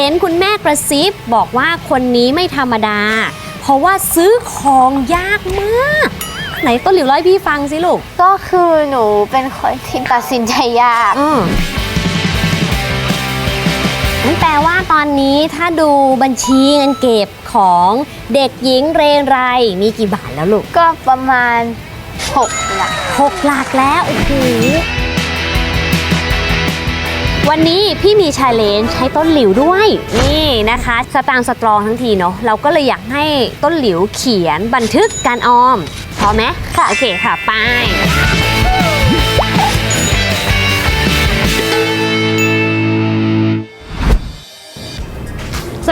ห็นคุณแม่กระซิบบอกว่าคนนี้ไม่ธรรมดา เพราะว่าซื้อของยากมาก ไหนต้นหลิวเล่าให้พี่ฟังสิลูก ก็คือหนูเป็นคนที่ตัดสินใจยาก อืมนั่นแปลว่าตอนนี้ถ้าดูบัญชีเงินเก็บของเด็กหญิงเรไรมีกี่บาทแล้วลูกก็ประมาณหกหลัก หกหลักแล้วโอ้โห วันนี้พี่มีชาเลนจ์ให้ต้นหลิวด้วย นี่นะคะสตางค์สตรองทั้งทีเนาะเราก็เลยอยากให้ต้นหลิวเขียนบันทึกการออมพร้อมไหมค่ะโอเคค่ะไป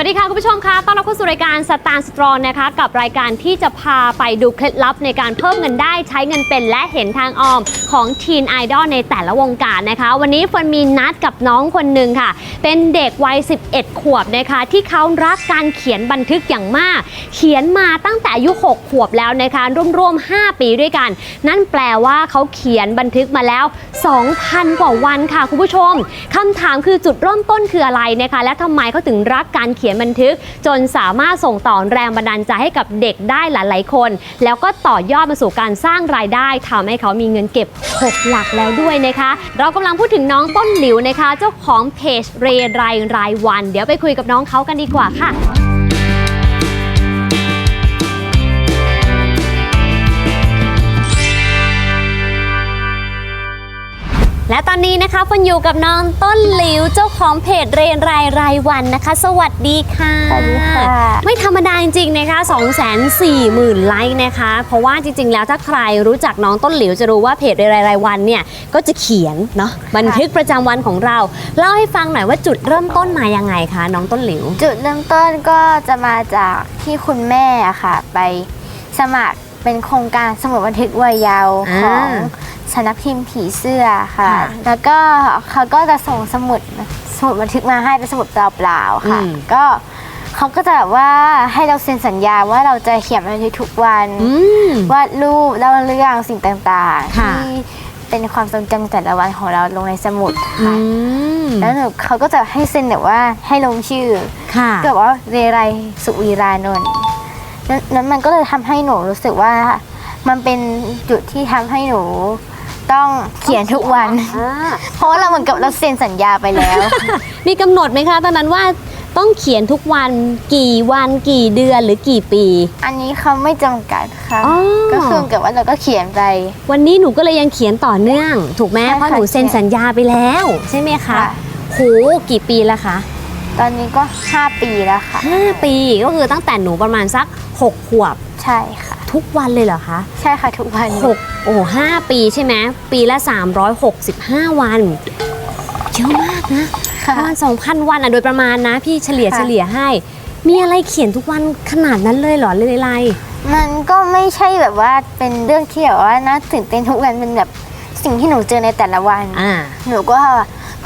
วัสดีค่ะ คุณผู้ชมคะต้อนรับเข้าสู่รายการสตาร์สตรองนะคะ กับรายการที่จะพาไปดูเคล็ดลับในการเพิ่มเงินได้ใช้เงินเป็นและเห็นทางออมของทีนไอดอลในแต่ละวงการนะคะ วันนี้เฟิร์นมีนัดกับน้องคนหนึ่งค่ะ เป็นเด็กวัย 11 ขวบนะคะ ที่เขารักการเขียนบันทึกอย่างมาก เขียนมาตั้งแต่อายุ 6 ขวบแล้วนะคะร่วมๆ 5 ปีด้วยกัน นั่นแปลว่าเขาเขียนบันทึกมาแล้ว 2,000 กว่าวันค่ะคุณผู้ชมคำถามคือจุดเริ่มต้นคืออะไรนะคะ และทำไมเขาถึงรักการเขียนบันทึก จนสามารถส่งต่อแรงบันดาลใจให้กับเด็กได้หลาย ๆ คน แล้วก็ต่อยอดมาสู่การสร้างรายได้ทำให้เขามีเงินเก็บ 6 หลักแล้วด้วยนะคะ เรากำลังพูดถึงน้องต้นหลิวนะคะ เจ้าของเพจเรไรรายวัน เดี๋ยวไปคุยกับน้องเขากันดีกว่าค่ะ และตอนนี้นะคะฟันอยู่กับน้องต้นหลิวเจ้าของเพจเรนรายรายวันนะคะ สวัสดีค่ะ สวัสดีค่ะ ไม่ธรรมดาจริงๆนะคะ2 4 0 0 0 0ไลค์นะคะ เพราะว่าจริงๆ แล้วถ้าใครรู้จักน้องต้นหลิวจะรู้ว่าเพจเรนรายรายวันเนี่ยก็จะเขียนเนาะบันทึกประจำวันของเรา เล่าให้ฟังหน่อยว่าจุดเริ่มต้นมายังไงคะน้องต้นหลิว จุดเริ่มต้นก็จะมาจากที่คุณแม่อะค่ะ ไปสมัครเป็นโครงการสมุดบันทึกวัยเยาว์อ่าของ สำนักพิมพ์ผีเสื้อค่ะ ค่ะแล้วก็เขาก็จะส่งสมุดสมุดบันทึกมาให้เป็นสมุดเปล่าๆค่ะ อืม ก็เขาก็จะแบบว่าให้เราเซ็นสัญญาว่าเราจะเขียนบันทึกทุกวัน อืม วาดรูปเล่าเรื่องสิ่งต่างๆ ค่ะ ที่เป็นความทรงจำแต่ละวันของเราลงในสมุดอืค่ะมแล้วหนูเขาก็จะให้เซ็นแบบว่าให้ลงชื่อค่ะก็แบบว่าเรไรสุวีรานนท์นั้นนั้นมันก็เลยทำให้หนูรู้สึกว่า มันเป็นจุดที่ทำให้หนู ต้องเขียนทุกวัน อ่าเพราะว่าเราเหมือนกับเราเซ็นสัญญาไปแล้ว มีกำหนดไหมคะ ตอนนั้นว่าต้องเขียนทุกวันกี่วันกี่เดือนหรือกี่ปี อันนี้เขาไม่จำกัดค่ะ อ๋อ ก็คือเหมือนกับว่าเราก็เขียนไป วันนี้หนูก็เลยยังเขียนต่อเนื่อง ถูกไหมใช่ค่ะเพราะหนูเซ็นสัญญาไปแล้ว ใช่ไหมคะค่ะ โหกี่ปีแล้วคะ ตอนนี้ก็ 5 ปีแล้วค่ะ 5 ปีก็คือตั้งแต่หนูประมาณสัก 6 ขวบ ใช่ค่ะ ทุกวันเลยเหรอคะ ใช่ค่ะทุกวัน6โอ้ห้าปีใช่ไหมปีละ 365 วัน เยอะมากนะปค่ะระมาณ2,000 วันอะโดยประมาณนะ พี่เฉลี่ยค่ะเฉลี่ยให้ มีอะไรเขียนทุกวันขนาดนั้นเลยเหรอเลยอะไรมันก็ไม่ใช่แบบว่าเป็นเรื่องที่แบบว่าน่าตื่นเต้นทุกวันเป็นแบบสิ่งที่หนูเจอในแต่ละวันอ่าหนูก็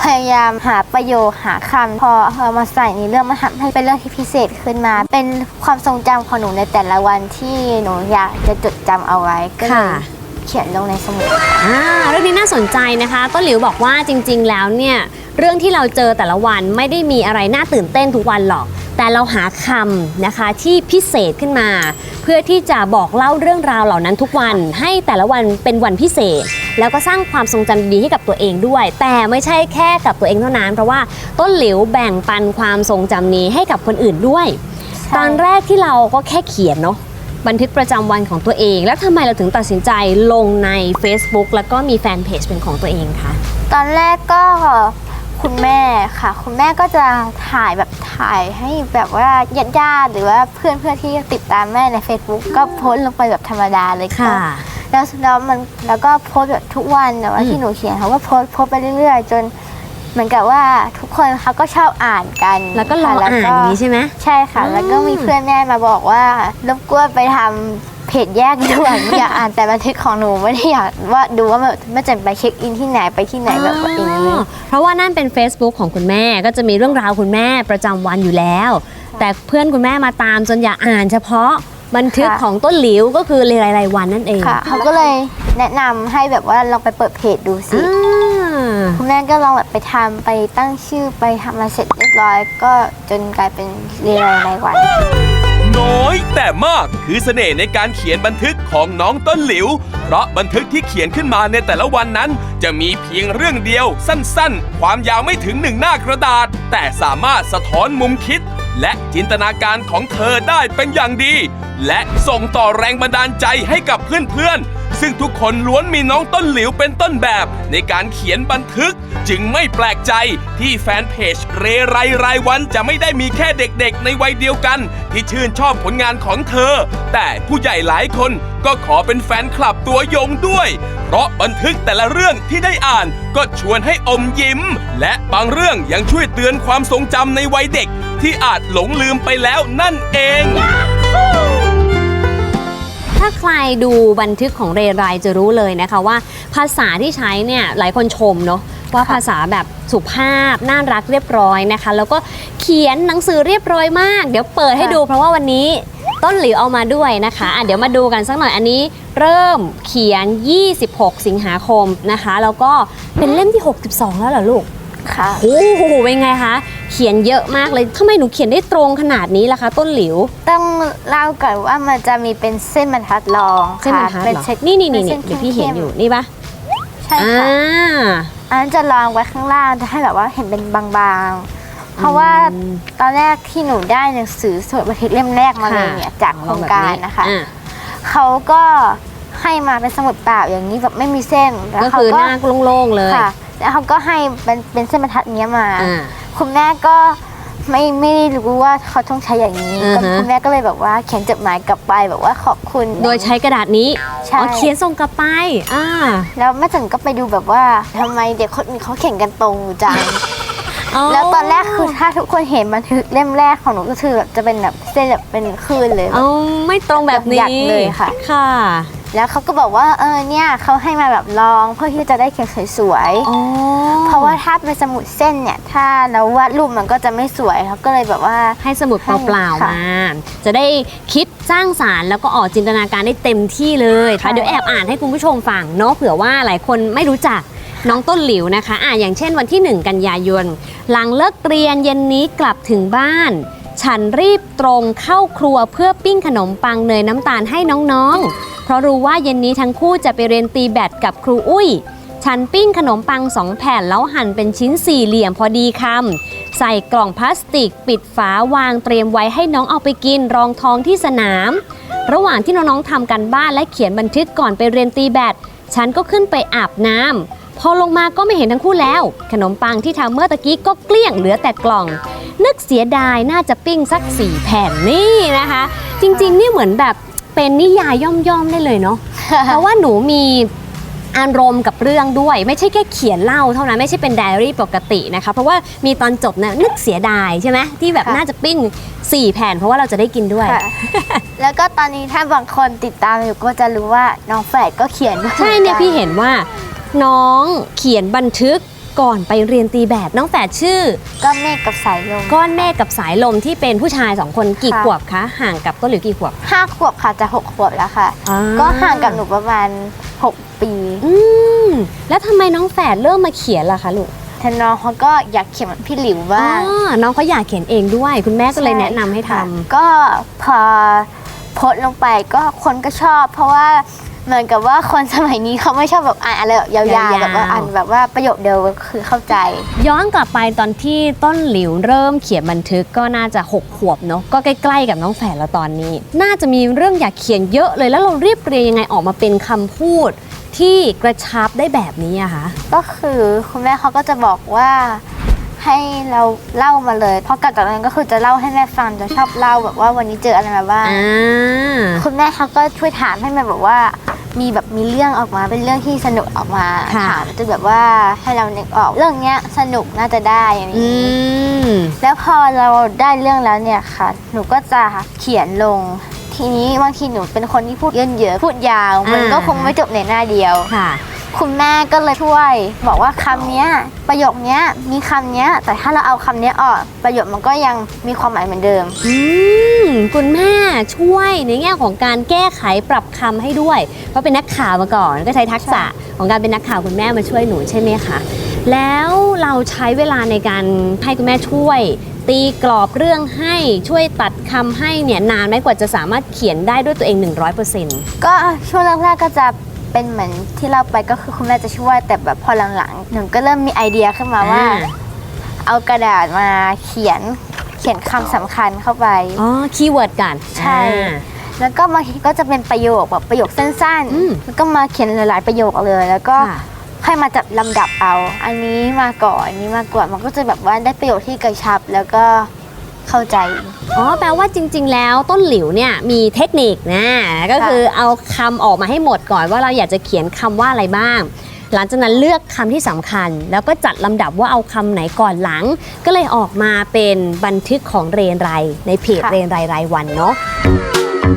พยายามหาประโยคหาคำพอเอามาใส่ในเรื่องมาทำให้เป็นเรื่องที่พิเศษขึ้นมา เป็นความทรงจำของหนูในแต่ละวันที่หนูอยากจะจดจำเอาไว้ก็เลยค่ะ เขียนลงในสมุด อ่าเรื่องนี้น่าสนใจนะคะ ต้นหลิวบอกว่าจริง ๆ แล้วเนี่ย เรื่องที่เราเจอแต่ละวันไม่ได้มีอะไรน่าตื่นเต้นทุกวันหรอก แต่เราหาคำนะคะที่พิเศษขึ้นมา เพื่อที่จะบอกเล่าเรื่องราวเหล่านั้นทุกวัน ให้แต่ละวันเป็นวันพิเศษ แล้วก็สร้างความทรงจำดีๆให้กับตัวเองด้วย แต่ไม่ใช่แค่กับตัวเองเท่านั้น เพราะว่าต้นหลิวแบ่งปันความทรงจำนี้ให้กับคนอื่นด้วย ตอนแรกที่เราก็แค่เขียนเนาะบันทึกประจำวันของตัวเอง แล้วทำไมเราถึงตัดสินใจลงใน Facebook แล้วก็มีแฟนเพจเป็นของตัวเองคะตอนแรกก็ คุณแม่ค่ะ คุณแม่ก็จะถ่ายแบบถ่ายให้แบบว่าญาติๆหรือว่าเพื่อนเพื่อนๆที่ติดตามแม่ใน Facebook ก็โพสต์ลงไปแบบธรรมดาเลยค่ะ แล้วแล้วมันแล้วก็โพสต์แบบทุกวันแต่ว่าอืมที่หนูเขียนเขาก็โพสต์โพสต์ไปเรื่อยๆ จนเหมือนกับว่าทุกคนเขาก็ชอบอ่านกันแล้วก็รอค่ะอ่านอย่างนี้ใช่ไหมใช่ค่ะอืมแล้วก็มีเพื่อนแม่มาบอกว่ารบกวนไปทำ เพจแยกด่วนอยากอ่านแต่บันทึกของหนูไม่ได้อยากว่าดูว่าแบบแม่จะไปเช็คอินที่ไหนไปที่ไหนแบบอย่างนี้อ๋อเพราะว่านั่นเป็น Facebook ของคุณแม่ก็จะมีเรื่องราวคุณแม่ประจำวันอยู่แล้ว แต่เพื่อนคุณแม่มาตามจนอยากอ่านเฉพาะบันทึกค่ะ ของต้นหลิวก็คือรายรายวันนั่นเองค่ะเขาก็เลยแนะนำให้แบบว่าลองไปเปิดเพจดูสิ อ่าคุณแม่ก็ลองแบบไปทำไปตั้งชื่อไปทำมาเสร็จเรียบร้อย ก็จนกลายเป็นเรียนรายวัน น้อยแต่มากคือเสน่ห์ในการเขียนบันทึกของน้องต้นหลิว เพราะบันทึกที่เขียนขึ้นมาในแต่ละวันนั้น จะมีเพียงเรื่องเดียวสั้นๆ ความยาวไม่ถึงหนึ่งหน้ากระดาษ แต่สามารถสะท้อนมุมคิด และจินตนาการของเธอได้เป็นอย่างดี และส่งต่อแรงบันดาลใจให้กับเพื่อนๆ ซึ่งทุกคนล้วนมีน้องต้นหลิวเป็นต้นแบบในการเขียนบันทึก จึงไม่แปลกใจที่แฟนเพจเรไรรายวันจะไม่ได้มีแค่เด็กๆ ในวัยเดียวกัน ที่ชื่นชอบผลงานของเธอ แต่ผู้ใหญ่หลายคนก็ขอเป็นแฟนคลับตัวยงด้วย เพราะบันทึกแต่ละเรื่องที่ได้อ่านก็ชวนให้อมยิ้ม และบางเรื่องยังช่วยเตือนความทรงจำในวัยเด็ก ที่อาจหลงลืมไปแล้วนั่นเอง ถ้าใครดูบันทึกของเรไรจะรู้เลยนะคะว่า ภาษาที่ใช้เนี่ยหลายคนชมเนาะว่าภาษาแบบสุภาพน่ารักเรียบร้อยนะคะ แล้วก็เขียนหนังสือเรียบร้อยมาก เดี๋ยวเปิดให้ดูเพราะว่าวันนี้ต้นหลิวเอามาด้วยนะคะอะเดี๋ยวมาดูกันสักหน่อยอันนี้เริ่มเขียน 26 สิงหาคมนะคะ แล้วก็เป็นเล่มที่ 62 แล้วเหรอลูก ค่ะโอ้โหเป็นไงคะ เขียนเยอะมากเลยทำไมหนูเขียนได้ตรงขนาดนี้ล่ะคะ ต้นหลิว ต้องเล่าก่อนว่ามันจะมีเป็นเส้นบรรทัดรองเส้นบรรทัดค่ะเหรอช็ดนี่นี่นี่ป็นี่ส้เดี๋ยวพี่เห็นอยู่นี่ปะใช่อ่าค่ะอันนั้นจะรองไว้ข้างล่างจะให้แบบว่าเห็นเป็นบางๆ เพราะว่าตอนแรกที่หนูได้หนังสือสวดบันทึกเล่มแรกมาเลยเนี่ยจากโครงการนะคะอ่าเขาก็ให้มาเป็นสมุดเปล่าอย่างนี้แบบไม่มีเส้นแล้วก็เขาคือหก็น้าโล่งๆเลยค่ะ แล้วเขาก็ให้เป็นเป็นเส้นบรรทัดเนี้ยมา อ่า คุณแม่ก็ไม่ไม่ได้รู้ว่าเขาต้องใช้อย่างนี้อือฮะก็คุณแม่ก็เลยแบบว่าเขียนจดหมายกลับไปแบบว่าขอบคุณ โดยใช้กระดาษนี้ใช่ อ๋อเขียนส่งกลับไปอ่าแล้วแม่จันก็ไปดูแบบว่าทำไมเด็กคนอื่นเขาเขียนกันตรงจัง แล้วตอนแรกคือถ้าทุกคนเห็นบันทึกเล่มแรกของหนูก็คือแบบจะเป็นแบบเส้นแบบเป็นคลื่นเลย เอาไม่ตรงแบบนี้หยักเลยค่ะ ค่ะ แล้วเขาก็บอกว่าเออเนี่ยเขาให้มาแบบลองเพื่อที่จะได้เขียนสวยอ๋อๆเพราะว่าถ้าเป็นสมุดเส้นเนี่ย ถ้าเราวาดรูปมันก็จะไม่สวยเขาก็เลยแบบว่า ให้สมุดเปล่าๆค่ะมาจะได้คิดสร้างสารรค์แล้วก็ออกจินตนาการได้เต็มที่เลยค่ะใช่เดี๋ยวแอบอ่านให้คุณผู้ชมฟังเนาะเผื่อว่าหลายคนไม่รู้จักน้องต้นหลิวนะคะอ่าอย่างเช่นวันที่ 1 กันยายน หลังเลิกเรียนเย็นนี้กลับถึงบ้าน ฉันรีบตรงเข้าครัวเพื่อปิ้งขนมปังเนยน้ำตาลให้น้องๆเพ ราะรู้ว่าเย็นนี้ทั้งคู่จะไปเรียนตีแบดกับครูอุ้ย ฉันปิ้งขนมปังสองแผ่นแล้วหั่นเป็นชิ้นสี่เหลี่ยมพอดีคำใส่กล่องพลาสติก ปิดฝาวางเตรียมไว้ให้น้องเอาไปกินรองท้องที่สนาม ระหว่างที่น้องๆทำกันบ้านและเขียนบันทึกก่อนไปเรียนตีแบดฉันก็ขึ้นไปอาบน้ำพอลงมาก็ไม่เห็นทั้งคู่แล้ว ขนมปังที่ทำเมื่อตะกี้ก็เกลี้ยงเหลือแต่กล่อง นึกเสียดายน่าจะปิ้งสักสี่แผ่นนี่นะคะ จริงๆ นี่เหมือนแบบ เป็นนิยายย่อมๆได้เลยเนาะ เพราะว่าหนูมีอารมณ์กับเรื่องด้วย ไม่ใช่แค่เขียนเล่าเท่านั้นไม่ใช่เป็นไดอารี่ปกตินะคะ เพราะว่ามีตอนจบนะนึกเสียดายใช่ไหมที่แบบค่ะน่าจะปิ้ง 4 แผ่น เพราะว่าเราจะได้กินด้วยค่ะแล้วก็ตอนนี้ถ้าบางคนติดตามอยู่ก็จะรู้ว่าน้องแฝดก็เขียนด้วยใช่เนี่ยหมือกัพี่เห็นว่าน้องเขียนบันทึก ก่อนไปเรียนตีแบบน้องแฝดชื่อ ก็เมฆกับสายลม ก้อนเมฆกับสายลมที่เป็นผู้ชายสองคนกี่ค่ะ ขวบคะ ห่างกับต้นหลิวกี่ขวบ ห้าขวบค่ะจะหกขวบแล้วค่ะ อ่ก็ห่างกับหนูประมาณ 6 ปีอืมแล้วทำไมน้องแฝดเริ่มมาเขียนล่ะคะลูกทน้องเขาก็อยากเขียนเหมือนพี่หลิวอ๋บ้างอน้องเขาอยากเขียนเองด้วย คุณแม่ก็เลยแนะนำให้ทค่ะก็พอโพสต์ลงไปก็คนก็ชอบ เพราะว่า เหมือนกับว่าคนสมัยนี้เขาไม่ชอบแบบอ่านอะไรแบบยาวๆแบบว่าอ่านแบบว่าประโยคเดียวคือเข้าใจำย้อนกลับไปตอนที่ต้นหลิวเริ่มเขียนบันทึกก็น่าจะ 6 ขวบเนาะก็ใกล้ๆกับน้องแฝดเราตอนนี้ น่าจะมีเรื่องอยากเขียนเยอะเลยแล้วเราเรียบเรียงยังไงออกมาเป็นคำพูด ที่กระชับได้แบบนี้อะคะก็คือคุณแม่เขาก็จะบอกว่าให้เราเล่ามาเลยเพราะกับจากนั้นก็คือจะเล่าให้แม่ฟังจะชอบเล่าแบบว่าวันนี้เจออะไรมาบ้าง อ่า คุณแม่เขาก็ช่วยถามให้แม่แบบว่า มีแบบมีเรื่องออกมาเป็นเรื่องที่สนุกออกมาค่ะถามจนแบบว่าให้เรานึกออกเรื่องเนี้ยสนุกน่าจะได้อย่างอืนี้ ม แล้วพอเราได้เรื่องแล้วเนี่ยค่ะ หนูก็จะเขียนลง ทีนี้บางทีหนูเป็นคนที่พูดเยอะเยอะพูดยาว มันก็คงไม่จบในหน้าเดียว ค่ะ คุณแม่ก็เลยช่วย บอกว่าคำเนี้ยประโยคเนี้ยมีคำเนี้ย แต่ถ้าเราเอาคำเนี้ยออกประโยคมันก็ยังมีความหมายเหมือนเดิม อืมคุณแม่ช่วยในแง่ของการแก้ไขปรับคำให้ด้วย เพราะเป็นนักข่าวมาก่อน ก็ใช้ทักษะของการเป็นนักข่าวคุณแม่มาช่วยหนูใช่ไหมคะแล้วเราใช้เวลาในการให้คุณแม่ช่วย ตีกรอบเรื่องให้ช่วยตัดคำให้เนี่ยนานไหมกว่าจะสามารถเขียนได้ด้วยตัวเอง 100%ก็ช่วงแรกๆก็จะ เป็นเหมือนที่เราไปก็คือคุณแม่จะช่วยแต่แบบพอหลังๆหนูก็เริ่มมีไอเดียขึ้นมาว่าอ่าเอากระดาษมาเขียนเขียนคำสำคัญเข้าไป อ๋อ คีย์เวิร์ดกันใช่แล้วก็บางทีก็จะเป็นประโยคแบบประโยคสั้นอืม ๆ แล้วก็มาเขียนหลาย ๆ ประโยคเลย แล้วก็ค่ะค่อยมาจัดลำดับเอา อันนี้มาก่อนอันนี้มาก่อนมันก็จะแบบว่าได้ประโยคที่กระชับ แล้วก็ เข้าใจ อ๋อ แปลว่าจริง ๆ แล้วต้นหลิวเนี่ยมีเทคนิคนะ ก็คือเอาคำออกมาให้หมดก่อนว่าเราอยากจะเขียนคำว่าอะไรบ้าง หลังจากนั้นเลือกคำที่สำคัญ แล้วก็จัดลำดับว่าเอาคำไหนก่อนหลัง ก็เลยออกมาเป็นบันทึกของเรียนไรในเพจค่ะเรียนไรรายวันเนาะ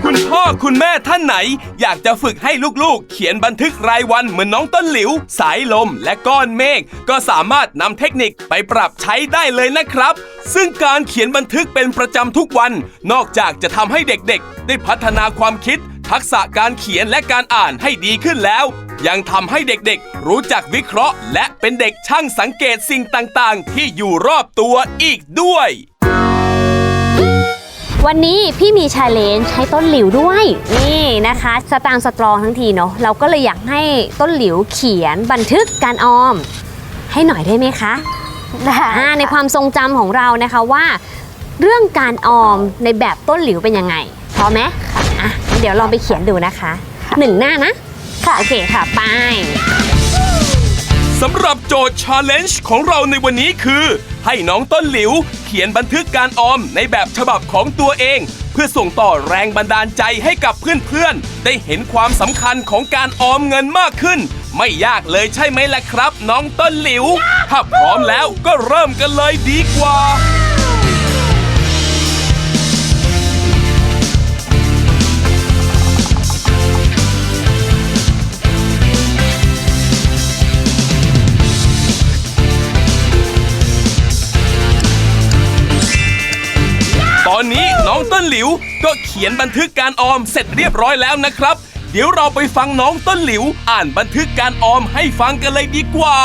คุณพ่อคุณแม่ท่านไหน อยากจะฝึกให้ลูกๆ เขียนบันทึกรายวันเหมือนน้องต้นหลิว สายลมและก้อนเมฆก็สามารถนำเทคนิคไปปรับใช้ได้เลยนะครับ ซึ่งการเขียนบันทึกเป็นประจำทุกวัน นอกจากจะทำให้เด็กๆ ได้พัฒนาความคิด ทักษะการเขียนและการอ่านให้ดีขึ้นแล้ว ยังทำให้เด็กๆ รู้จักวิเคราะห์ และเป็นเด็กช่างสังเกตสิ่งต่างๆ ที่อยู่รอบตัวอีกด้วย วันนี้พี่มีชาเลนจ์ให้ต้นหลิวด้วย นี่นะคะ สตางค์สตรองทั้งทีเนาะเราก็เลยอยากให้ต้นหลิวเขียนบันทึกการออม ให้หน่อยได้ไหมคะได้อ่าในความทรงจำของเรานะคะว่า เรื่องการออมในแบบต้นหลิวเป็นยังไงพร้อมไหมอะงั้นเดี๋ยวลองไปเขียนดูนะคะหนึ่งหน้านะค่ะโอเคค่ะไป สำหรับโจทย์ Challenge ของเราในวันนี้คือ ให้น้องต้นหลิว เขียนบันทึกการออมในแบบฉบับของตัวเอง เพื่อส่งต่อแรงบันดาลใจให้กับเพื่อนๆ ได้เห็นความสำคัญของการออมเงินมากขึ้น ไม่ยากเลยใช่ไหมล่ะครับ น้องต้นหลิว ถ้าพร้อมแล้วก็เริ่มกันเลยดีกว่า ตอนนี้น้องต้นหลิวก็เขียนบันทึกการออมเสร็จเรียบร้อยแล้วนะครับ เดี๋ยวเราไปฟังน้องต้นหลิว อ่านบันทึกการออมให้ฟังกันเลยดีกว่า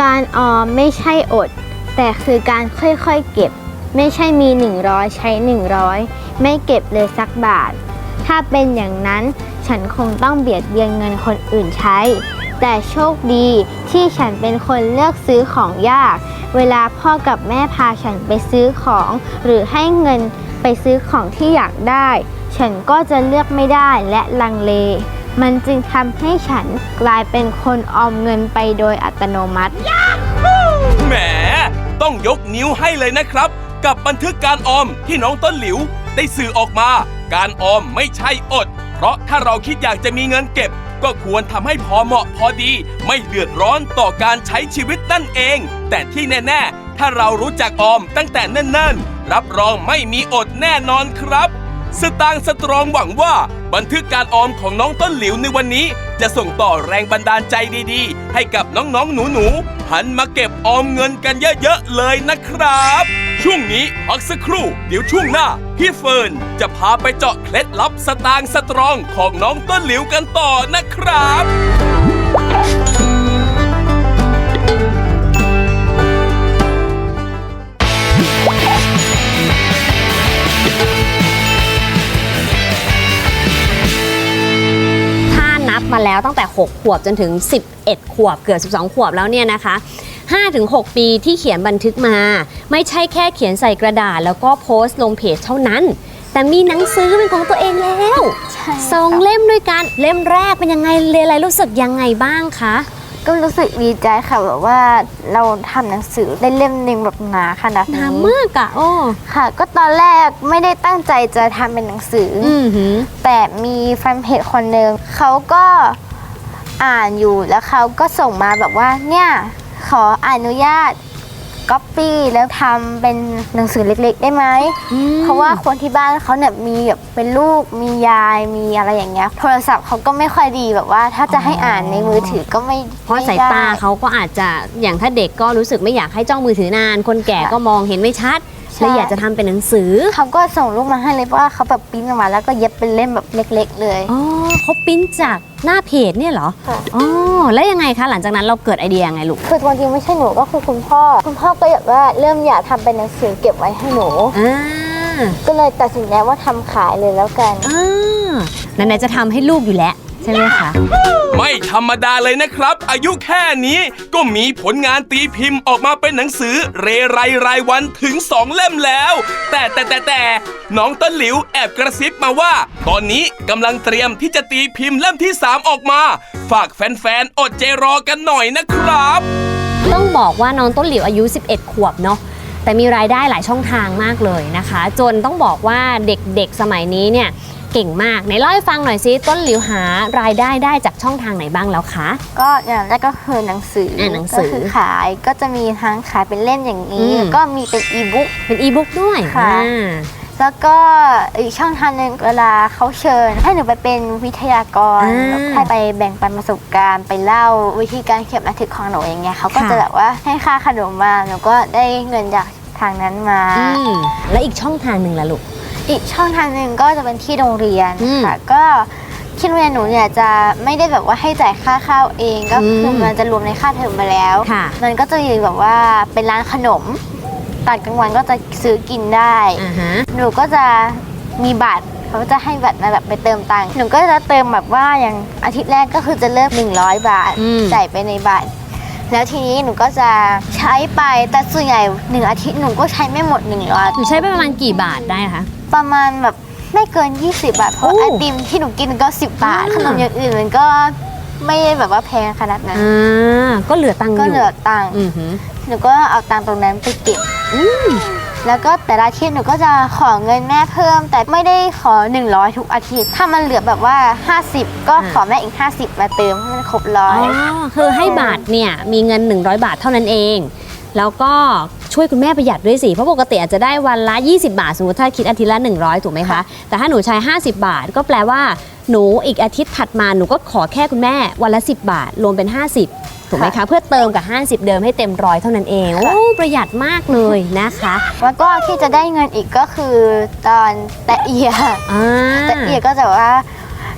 การออมไม่ใช่อด แต่คือการค่อยๆเก็บ ไม่ใช่มี 100 ใช้ 100 ไม่เก็บเลยสักบาท ถ้าเป็นอย่างนั้นฉันคงต้องเบียดเบียนเงินคนอื่นใช้ แต่โชคดีที่ฉันเป็นคนเลือกซื้อของยาก เวลาพ่อกับแม่พาฉันไปซื้อของ หรือให้เงินไปซื้อของที่อยากได้ ฉันก็จะเลือกไม่ได้และลังเล มันจึงทำให้ฉันกลายเป็นคนออมเงินไปโดยอัตโนมัติ แหม ต้องยกนิ้วให้เลยนะครับ กับบันทึกการออมที่น้องต้นหลิว ได้สื่อออกมา การออมไม่ใช่อด เพราะถ้าเราคิดอยากจะมีเงินเก็บ ก็ควรทำให้พอเหมาะพอดี ไม่เดือดร้อนต่อการใช้ชีวิตนั่นเอง แต่ที่แน่ๆ ถ้าเรารู้จักออมตั้งแต่เนิ่นๆ รับรองไม่มีอดแน่นอนครับ สตางค์สตรองหวังว่า บันทึกการออมของน้องต้นหลิวในวันนี้ จะส่งต่อแรงบันดาลใจดีๆ ให้กับน้องๆหนูๆหันมาเก็บออมเงินกันเยอะๆเลยนะครับ ช่วงนี้พักสักครู่ เดี๋ยวช่วงหน้า พี่เฟิร์นจะพาไปเจาะเคล็ดลับสตางค์สตรองของน้องต้นหลิวกันต่อนะครับ ถ้านับมาแล้วตั้งแต่ 6 ขวบจนถึง 11 ขวบเกือบ 12 ขวบแล้วเนี่ยนะคะ 5-6 ปีที่เขียนบันทึกมา ไม่ใช่แค่เขียนใส่กระดาษ แล้วก็โพสต์ลงเพจเท่านั้น แต่มีหนังสือเป็นของตัวเองแล้วใช่สองเล่มด้วยกันเล่มแรกเป็นยังไงเรียนอะไรรู้สึกยังไงบ้างคะ ก็รู้สึกดีใจค่ะแบบว่าเราทำหนังสือได้เล่มหนึ่งแบบหนาขนาดหนานี้มากอะโอ้ค่ะ ก็ตอนแรกไม่ได้ตั้งใจจะทำเป็นหนังสือออือหือ แต่มีแฟนเพจคนหนึ่งเขาก็อ่านอยู่แล้วเขาก็ส่งมาแบบว่าเนี่ย ขออนุญาตก๊อปปี้แล้วทำเป็นหนังสือเล็กๆ ได้ไหมอืมเพราะว่าคนที่บ้านเขาเนี่ยมีแบบเป็นลูกมียายมีอะไรอย่างเงี้ยโทรศัพท์เขาก็ไม่ค่อยดีแบบว่า ถ้าจะให้อ่านในมือถือก็ไม่เพราะสายไม่ได้ตาเขาก็อาจจะอย่างถ้าเด็กก็รู้สึกไม่อยากให้จ้องมือถือนาน คนแก่ก็มองเห็นไม่ชัดใช่เลยอยากจะทำเป็นหนังสือเขาก็ส่งรูปมาให้เลยเพราะว่าเขาแบบปริ้นออกมาแล้วก็เย็บเป็นเล่มแบบเล็ก ๆ เลยอ๋อเขาปริ้นจาก หน้าเพจเนี่ยเหรอค่ะ อ๋อแล้วยังไงคะหลังจากนั้นเราเกิดไอเดียยังไงลูกคือความจริงไม่ใช่หนูก็คือคุณพ่อ คุณพ่อก็แบบว่าเริ่มอยากทำเป็นหนังสือเก็บไว้ให้หนู อ่า ก็เลยตัดสินใจว่าทำขายเลยแล้วกัน อ่าไหนๆจะทำให้ลูกอยู่แล้ว ใช่ไหมคะ ไม่ธรรมดาเลยนะครับ อายุแค่นี้ก็มีผลงานตีพิมพ์ออกมาเป็นหนังสือเรไรรายวันถึง2เล่มแล้ว แต่แต่แต่แต่น้องต้นหลิวแอบกระซิบมาว่า ตอนนี้กำลังเตรียมที่จะตีพิมพ์เล่มที่ 3 ออกมา ฝากแฟนๆอดใจรอกันหน่อยนะครับ ต้องบอกว่าน้องต้นหลิวอายุ 11 ขวบเนาะแต่มีรายได้หลายช่องทางมากเลยนะคะ จนต้องบอกว่าเด็กๆสมัยนี้เนี่ย เก่งมากไหนเล่าให้ฟังหน่อยซิต้นหลิวหารายได้ได้จากช่องทางไหนบ้างแล้วคะ ก็อย่างแรกก็คือหนังสืออาหนังสือก็คือขายก็จะมีทั้งขายเป็นเล่มอย่างนี้ อืม ก็มีเป็นอีบุ๊ก เป็นอีบุ๊กด้วยค่ะ อ่า แล้วก็อีกช่องทางหนึ่งเวลาเขาเชิญ ให้หนูไปเป็นวิทยากรอ่าให้ไปแบ่งปันประสบการณ์ไปเล่าวิธีการเขียนบันทึกของหนูอย่างเงี้ยเขาก็ค่ะ จะแบบว่าให้ค่าขนมมาหนูก็ได้เงินจากทางนั้นมา อืมและอีกช่องทางหนึ่งล่ะลูก อีกช่องทางหนึ่งก็จะเป็นที่โรงเรียนอืมค่ะ ก็ที่โรงเรียนหนูเนี่ยจะไม่ได้แบบว่าให้จ่ายค่าข้าวเองก็คืออมมันจะรวมในค่าเทอมมาแล้ว ค่ะมันก็จะมีแบบว่าเป็นร้านขนมตอนกลางวันก็จะซื้อกินได้ อ่าฮะ หนูก็จะมีบัตรเขาจะให้บัตรมาแบบไปเติมตังค์หนูก็จะเติมแบบว่าอย่างอาทิตย์แรกก็คือจะเริ่ม100 บาทอืมใส่ไปในบัตร แล้วทีนี้หนูก็จะใช้ไปแต่ส่วนใหญ่หนึ่งอาทิตย์หนูก็ใช้ไม่หมด100หนูใช้ไปประมาณกี่บาทได้คะ ประมาณแบบไม่เกิน 20 บาท เพราะโอ้ไอติมที่หนูกินก็ 10 บาทอ่าขนมอย่างอื่นมันก็ไม่ได้แบบว่าแพงขนาดนั้น อ่า ก็เหลือตังค์อก็ยู่เหลือตังค์อือหือ หนูก็เอาตังค์ตรงนั้นไปเก็บ แล้วก็แต่ละอาทิตย์หนูก็จะขอเงินแม่เพิ่ม แต่ไม่ได้ขอ 100 ทุกอาทิตย์ ถ้ามันเหลือแบบว่า 50 ก็ขอแม่อีก 50 มาเติมให้มันครบร้ออ๋อคือให้บาทเนี่ยมีเงิน 100 บาทเท่านั้นเอง แล้วก็ช่วยคุณแม่ประหยัดด้วยสิ เพราะปกติอาจจะได้วันละ 20 บาท สมมติถ้าคิดอาทิตย์ละ 100 ถูกไหมคะ แต่ถ้าหนูใช้ 50 บาท ก็แปลว่าหนูอีกอาทิตย์ถัดมาหนูก็ขอแค่คุณแม่วันละ 10 บาท รวมเป็น 50 ถูกไหมคะเพื่อเติมกับ 50 เดิมให้เต็มร้อยเท่านั้นเองโอ้ประหยัดมากเลยนะคะ แล้วก็ที่จะได้เงินอีกก็คือตอนแตะเอียอ่าแตะเอียก็จะว่า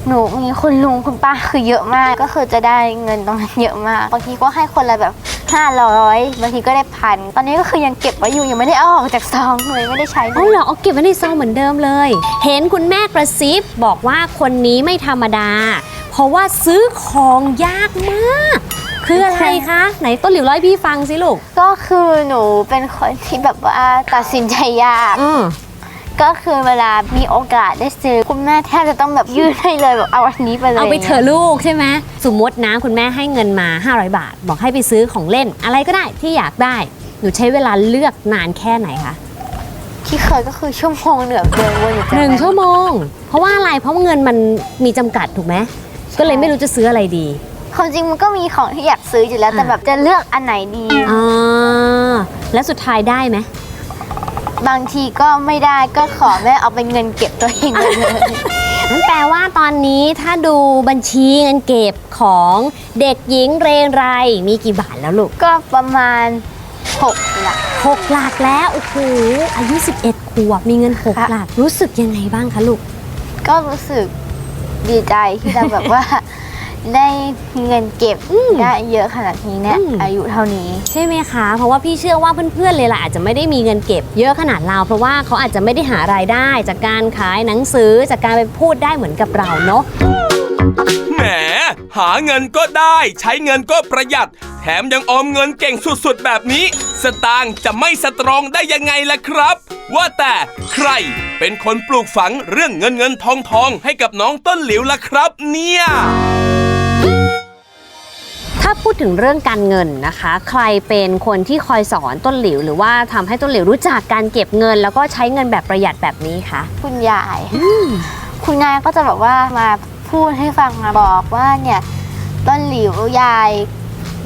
หนูมีคุณลุงคุณป้าคือเยอะมากก็คือจะได้เงินตรงนั้นเยอะมากบางทีก็ให้คนละแบบ 500บางทีก็ได้พันตอนนี้ก็คือยังเก็บไว้อยู่ยังไม่ได้เอาออกจากซองเลยไม่ได้ใช้เลอ๋อยเหรอเอาเก็บไว้ในซองเหมือนเดิมเลย เห็นคุณแม่กระซิบบอกว่าคนนี้ไม่ธรรมดา เพราะว่าซื้อของยากมาก คืออะไรคะ ไหนต้นหลิวเล่าให้พี่ฟังสิลูก ก็คือหนูเป็นคนที่แบบว่าตัดสินใจยากอืมก็คือเวลามีโอกาสได้ซื้อคุณแม่แทบจะต้องแบบยื่นให้เลยแบบเอาอันนี้ไปเลยเอาไปเถอะลูกใช่ไหมสมมตินะคุณแม่ให้เงินมา 500 บาท บอกให้ไปซื้อของเล่น อะไรก็ได้ที่อยากได้ หนูใช้เวลาเลือกนานแค่ไหนคะที่เคยก็คือชั่วโมงเหนือเดินวนอยู่จากหนึ่งนั้นชั่วโมง เพราะว่าอะไรเพราะว่าเงินมันมีจำกัดถูกไหมก็เลยไม่รู้จะซื้ออะไรดี ความจริงมันก็มีของที่อยากซื้ออยู่แล้วแต่อ่าแบบจะเลือกอันไหนดี อ่าแล้วสุดท้ายได้ไหม บางทีก็ไม่ได้ก็ขอแม่เอาเป็นเงินเก็บตัวเองไปเลย นั่นแปลว่าตอนนี้ถ้าดูบัญชีเงินเก็บของเด็กหญิงเรนไรมีกี่บาทแล้วลูก ก็ประมาณ6หลักหกหลักแล้วโอ้โหอายุ 11 ขวบมีเงินหกค่ะหลักรู้สึกยังไงบ้างคะลูก ก็รู้สึกดีใจที่เราแบบว่า ได้เงินเก็บได้เยอะขนาดนี้เนี่ยอืม อายุเท่านี้ ใช่ไหมคะ เพราะว่าพี่เชื่อว่าเพื่อนๆเลยล่ะอาจจะไม่ได้มีเงินเก็บเยอะขนาดเรา เพราะว่าเขาอาจจะไม่ได้หารายได้ จากการขายหนังสือจากการไปพูดได้เหมือนกับเราเนาะ แหม หาเงินก็ได้ ใช้เงินก็ประหยัด แถมยังออมเงินเก่งสุดๆ แบบนี้ สตางค์จะไม่สตรองได้ยังไงล่ะครับ ว่าแต่ใครเป็นคนปลูกฝังเรื่องเงินเงินทองทองให้กับน้องต้นหลิวล่ะครับ เนี่ย ถ้าพูดถึงเรื่องการเงินนะคะ ใครเป็นคนที่คอยสอนต้นหลิว หรือว่าทำให้ต้นหลิวรู้จักการเก็บเงิน แล้วก็ใช้เงินแบบประหยัดแบบนี้คะคุณยายคุณยายก็จะแบบว่ามาพูดให้ฟังมาบอกว่าเนี่ยต้นหลิวยาย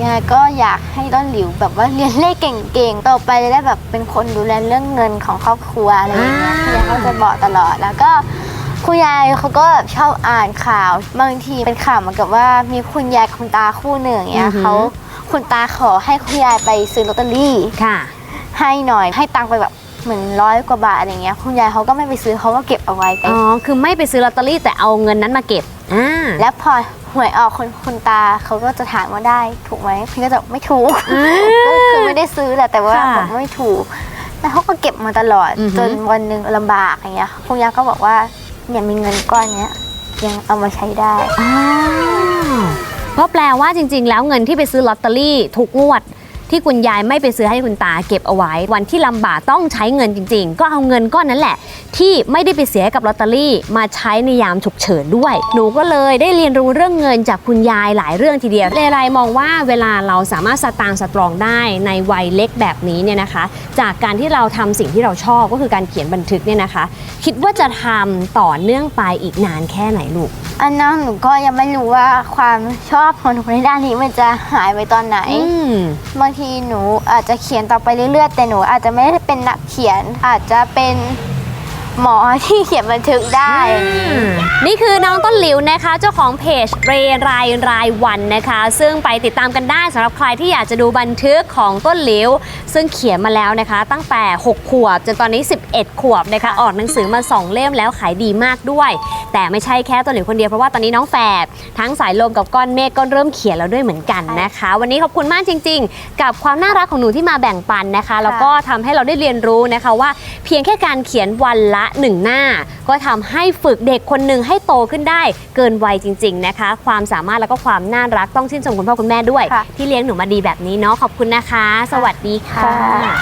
ยายก็อยากให้ต้นหลิวแบบว่าเรียนเลขเก่งๆต่อไปจะได้แบบเป็นคนดูแลเรื่องเงินของครอบครัวอะไรอย่างเงี้ยอ่าคุณยายเขาจะบอกตลอดแล้วก็ คุณยายเขาก็แบบชอบอ่านข่าว บางทีเป็นข่าวเหมือนกับว่ามีคุณยายกับคุณตาคู่หนึ่งอย่างเงี้ยเขาคุณตาขอให้คุณยายไปซื้อลอตเตอรี่ ค่ะ ให้หน่อยให้ตังค์ไปแบบเหมือนร้อยกว่าบาทอะไรเงี้ยคุณยายเขาก็ไม่ไปซื้อเขาก็เก็บเอาไว้ไปอ๋อ คือไม่ไปซื้อลอตเตอรี่แต่เอาเงินนั้นมาเก็บ อ่า แล้วพอหวยออกคุณคุณตาเขาก็จะถามว่าได้ถูกไหมพี่ก็จะไม่ถูกก็คือไม่ได้ซื้อแหละแต่ว่าค่ะแบบไม่ถูกแล้วเขาก็เก็บมาตลอดอือฮึจนวันหนึ่งลำบากอย่างเงี้ยคุณย่าก็บอกว่า เนี่ยมีเงินก้อนเนี้ยยังเอามาใช้ได้ อ้าวก็แปลว่าจริง ๆ แล้วเงินที่ไปซื้อลอตเตอรี่ถูกงวด ที่คุณยายไม่ไปซื้อให้คุณตาเก็บเอาไว้ วันที่ลำบากต้องใช้เงินจริง ๆ ก็เอาเงินก้อนนั้นแหละ ที่ไม่ได้ไปเสียกับลอตเตอรี่มาใช้ในยามฉุกเฉินด้วย หนูก็เลยได้เรียนรู้เรื่องเงินจากคุณยายหลายเรื่องทีเดียวเลไรมองว่าเวลาเราสามารถสตางค์สตรองได้ในวัยเล็กแบบนี้เนี่ยนะคะ จากการที่เราทำสิ่งที่เราชอบก็คือการเขียนบันทึกเนี่ยนะคะ คิดว่าจะทำต่อเนื่องไปอีกนานแค่ไหนลูกอันนั้นหนูก็ยังไม่รู้ว่าความชอบของหนูในด้านนี้มันจะหายไปตอนไหนอืมบางทีทีหนูอาจจะเขียนต่อไปเรื่อยๆ แต่หนูอาจจะไม่ได้เป็นนักเขียน อาจจะเป็น หมอที่เขียนบันทึกได้ นี่คือน้องต้นหลิวนะคะ เจ้าของเพจเรรายรายวันนะคะ ซึ่งไปติดตามกันได้สำหรับใครที่อยากจะดูบันทึกของต้นหลิว ซึ่งเขียนมาแล้วนะคะ ตั้งแต่ 6 ขวบจนตอนนี้ 11 ขวบนะคะ ออกหนังสือมา 2 เล่มแล้วขายดีมากด้วย แต่ไม่ใช่แค่ต้นหลิวคนเดียวเพราะว่าตอนนี้น้องแฝดทั้งสายลมกับก้อนเมฆก็เริ่มเขียนแล้วด้วยเหมือนกันนะคะ วันนี้ขอบคุณมากจริง ๆ กับความน่ารักของหนูที่มาแบ่งปันนะคะแล้วก็ทำให้เราได้เรียนรู้นะคะว่าเพียงแค่การเขียนวันละหนึ่งหน้า ก็ทำให้ฝึกเด็กคนหนึ่งให้โตขึ้นได้ เกินวัยจริง ๆนะคะ ความสามารถแล้วก็ความน่ารักต้องชื่นชมคุณพ่อคุณแม่ด้วย ค่ะ ที่เลี้ยงหนูมาดีแบบนี้เนาะขอบคุณนะคะ สวัสดีค่ะค่ะ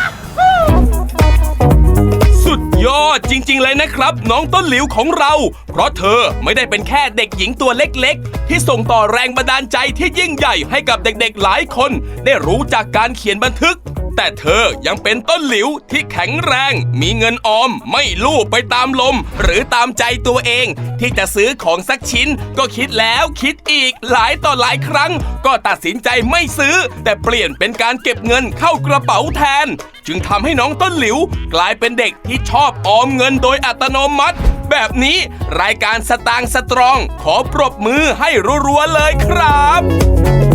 สุดยอดจริง ๆ เลยนะครับ น้องต้นหลิวของเรา เพราะเธอไม่ได้เป็นแค่เด็กหญิงตัวเล็กๆ ที่ส่งต่อแรงบันดาลใจที่ยิ่งใหญ่ให้กับเด็กๆหลายคน ได้รู้จากการเขียนบันทึก แต่เธอยังเป็นต้นหลิวที่แข็งแรง มีเงินออมไม่ลู่ไปตามลม หรือตามใจตัวเอง ที่จะซื้อของสักชิ้น ก็คิดแล้วคิดอีกหลายต่อหลายครั้ง ก็ตัดสินใจไม่ซื้อ แต่เปลี่ยนเป็นการเก็บเงินเข้ากระเป๋าแทน จึงทำให้น้องต้นหลิว กลายเป็นเด็กที่ชอบออมเงินโดยอัตโนมัติ แบบนี้รายการสตางค์สตรอง ขอปรบมือให้รัวๆเลยครับ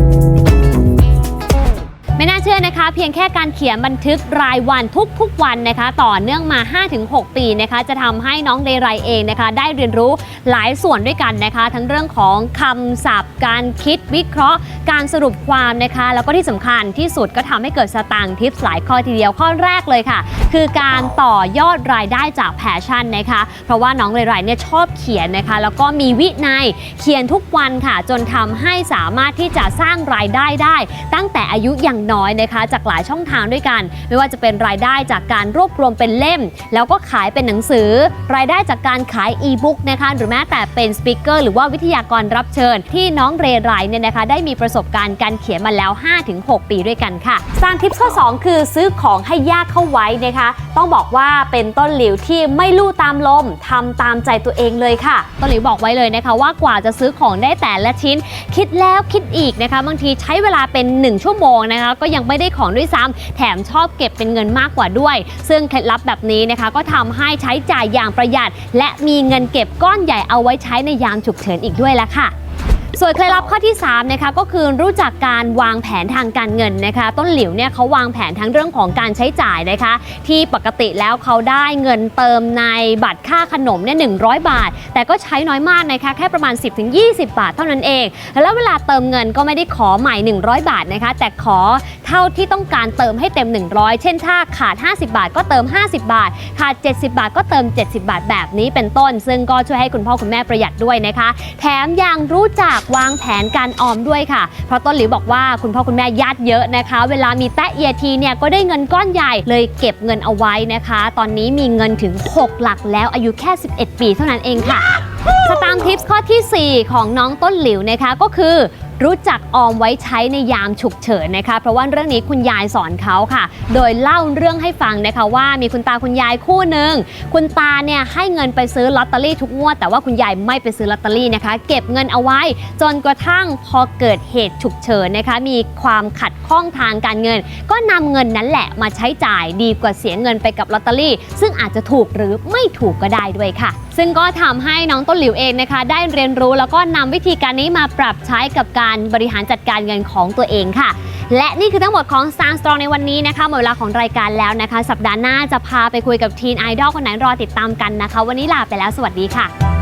ไม่น่าเชื่อนะคะ เพียงแค่การเขียนบันทึกรายวันทุกๆวันนะคะ ต่อเนื่องมา 5-6 ปีนะคะ จะทำให้น้องเดไรเองนะคะ ได้เรียนรู้หลายส่วนด้วยกันนะคะ ทั้งเรื่องของคำศัพท์ การคิดวิเคราะห์ การสรุปความนะคะ แล้วก็ที่สำคัญที่สุดก็ทำให้เกิดสตางค์ทิปหลายข้อทีเดียวข้อแรกเลยค่ะ คือการต่อยอดรายได้จากแพชชั่นนะคะ เพราะว่าน้องเรไรเนี่ยชอบเขียนนะคะ แล้วก็มีวินัยเขียนทุกวันค่ะ จนทำให้สามารถที่จะสร้างรายได้ได้ ตั้งแต่อายุย่างน้อยนะคะ จากหลายช่องทางด้วยกัน ไม่ว่าจะเป็นรายได้จากการรวบรวมเป็นเล่ม แล้วก็ขายเป็นหนังสือ รายได้จากการขายอีบุ๊กนะคะหรือแม้แต่เป็นสปิเกอร์หรือว่าวิทยากรรับเชิญ ที่น้องเรไรเนี่ยนะคะ ได้มีประสบการณ์การเขียนมาแล้ว 5-6 ปีด้วยกันค่ะสร้างทิปข้อ 2 คือซื้อของให้ยากเข้าไว้นะคะ ต้องบอกว่าเป็นต้นหลิวที่ไม่ลู่ตามลมทำตามใจตัวเองเลยค่ะ ต้นหลิวบอกไว้เลยนะคะว่ากว่าจะซื้อของได้แต่ละชิ้น คิดแล้วคิดอีกนะคะ บางทีใช้เวลาเป็น 1 ชั่วโมงนะคะก็ยังไม่ได้ของด้วยซ้ำแถมชอบเก็บเป็นเงินมากกว่าด้วย ซึ่งเคล็ดลับแบบนี้นะคะก็ทำให้ใช้จ่ายอย่างประหยัด และมีเงินเก็บก้อนใหญ่เอาไว้ใช้ในยามฉุกเฉินอีกด้วยละค่ะ ส่วนเคล็ดลับข้อที่3นะคะก็คือรู้จักการวางแผนทางการเงินนะคะ ต้นหลิวเนี่ยเขาวางแผนทั้งเรื่องของการใช้จ่ายนะคะ ที่ปกติแล้วเขาได้เงินเติมในบัตรค่าขนมเนี่ย100บาท แต่ก็ใช้น้อยมากนะคะแค่ประมาณ 10-20 บาทเท่านั้นเอง แล้วเวลาเติมเงินก็ไม่ได้ขอใหม่ 100 บาทนะคะ แต่ขอเท่าที่ต้องการเติมให้เต็ม 100 เช่นถ้าขาด 50 บาทก็เติม 50 บาท ขาด 70 บาทก็เติม 70 บาทแบบนี้เป็นต้น ซึ่งก็ช่วยให้คุณพ่อคุณแม่ประหยัดด้วยนะคะ แถมยังรู้จักวางแผนการออมด้วยค่ะ เพราะต้นหลิวบอกว่าคุณพ่อคุณแม่ญาติเยอะนะคะ เวลามีแตะเอียทีเนี่ยก็ได้เงินก้อนใหญ่เลยเก็บเงินเอาไว้นะคะ ตอนนี้มีเงินถึง 6 หลักแล้วอายุแค่ 11 ปีเท่านั้นเองค่ะสตางค์ทิปส์ข้อทีสี่4 ของน้องต้นหลิวนะคะก็คือ รู้จักออมไว้ใช้ในยามฉุกเฉินนะคะ เพราะว่าเรื่องนี้คุณยายสอนเขาค่ะ โดยเล่าเรื่องให้ฟังนะคะว่ามีคุณตาคุณยายคู่หนึ่งคุณตาเนี่ยให้เงินไปซื้อลอตเตอรี่ทุกงวดแต่ว่าคุณยายไม่ไปซื้อลอตเตอรี่นะคะ เก็บเงินเอาไว้ จนกระทั่งพอเกิดเหตุฉุกเฉินนะคะ มีความขัดข้องทางการเงิน ก็นำเงินนั้นแหละมาใช้จ่ายดีกว่าเสียเงินไปกับลอตเตอรี่ ซึ่งอาจจะถูกหรือไม่ถูกก็ได้ด้วยค่ะซึ่งก็ทำให้น้องต้นหลิวเองนะคะ ได้เรียนรู้แล้วก็นำวิธีการนี้มาปรับใช้กับการบริหารจัดการเงินของตัวเองค่ะ และนี่คือทั้งหมดของ Star Strong ในวันนี้นะคะหมดเวลาของรายการแล้วนะคะ สัปดาห์หน้าจะพาไปคุยกับทีนไอดอลคนไหนรอติดตามกันนะคะ วันนี้ลาไปแล้วสวัสดีค่ะ